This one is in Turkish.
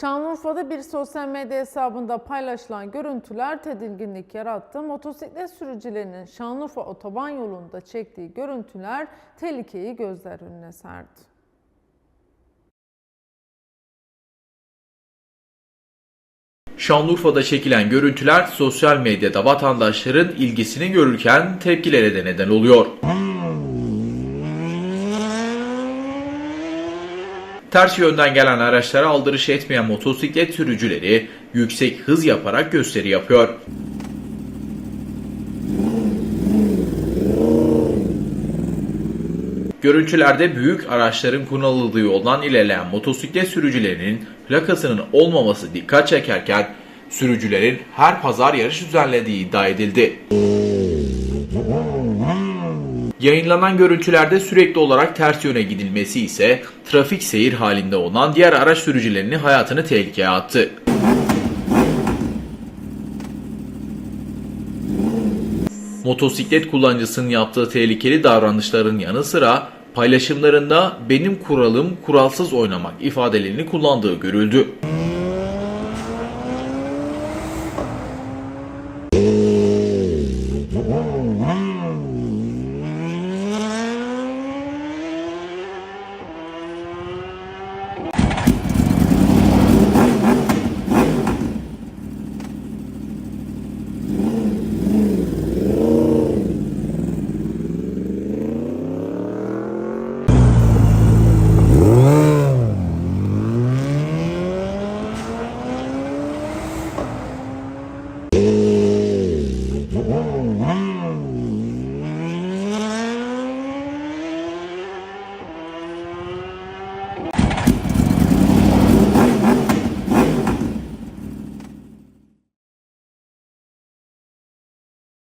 Şanlıurfa'da bir sosyal medya hesabında paylaşılan görüntüler tedirginlik yarattı. Motosiklet sürücülerinin Şanlıurfa otoban yolunda çektiği görüntüler tehlikeyi gözler önüne serdi. Şanlıurfa'da çekilen görüntüler sosyal medyada vatandaşların ilgisini görürken tepkilere de neden oluyor. Ters yönden gelen araçlara aldırış etmeyen motosiklet sürücüleri yüksek hız yaparak gösteri yapıyor. Görüntülerde büyük araçların kullanıldığı yoldan ilerleyen motosiklet sürücülerinin plakasının olmaması dikkat çekerken sürücülerin her pazar yarış düzenlediği iddia edildi. Yayınlanan görüntülerde sürekli olarak ters yöne gidilmesi ise trafik seyir halinde olan diğer araç sürücülerinin hayatını tehlikeye attı. Motosiklet kullanıcısının yaptığı tehlikeli davranışların yanı sıra paylaşımlarında benim kuralım kuralsız oynamak ifadelerini kullandığı görüldü.